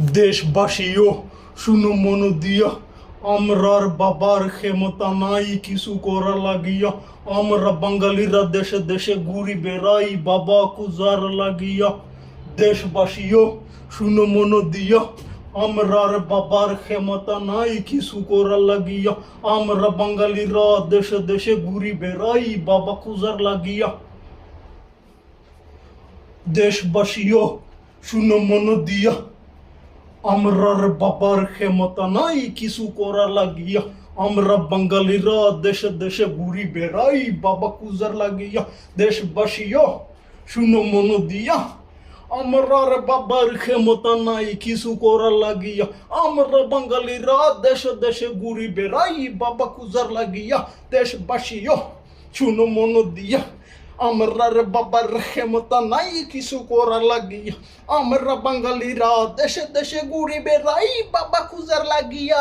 দেশবাসীও শুনো মন দিয়া, আমরার বাবার ক্ষমতা নাই, কিছু করা লাগিয়া। আমরা বাঙালিরা দেশে দেশে ঘুরি বেড়াই, বাবা কুজার লাগিয়া। দেশবাসীও শুনো মন দিয়া, আমরার বাবার ক্ষমতা নাই, কিছু করা লাগিয়া। আমরা বাঙালিরা দেশে দেশে ঘুরি বেড়াই, বাবা কুজার লাগিয়া। দেশবাসীও শুনো মন দিয়া আমরার বাবার ক্ষমতা নাই, কিছু করা লাগিয়া। আমরা বাঙালিরা দেশে দেশে ঘুরি বেড়াই, বাবা কুজার লাগিয়া। দেশবাসীও শুনো মন দিয়া আমরার বাবার ক্ষমতা নাই, কিছু করা লাগিয়া। আমরা বাঙালিরা দেশে দেশে ঘুরি বেড়াই, বাবা কুজার লাগিয়া। দেশবাসীও শুনো মন দিয়া। আমরার বাবার ক্ষমতা নাই, কিছু করার লাগিয়া আমরা বাঙালিরা দেশে দেশে ঘুরি বেড়াই, বাবা খুঁজার লাগিয়া।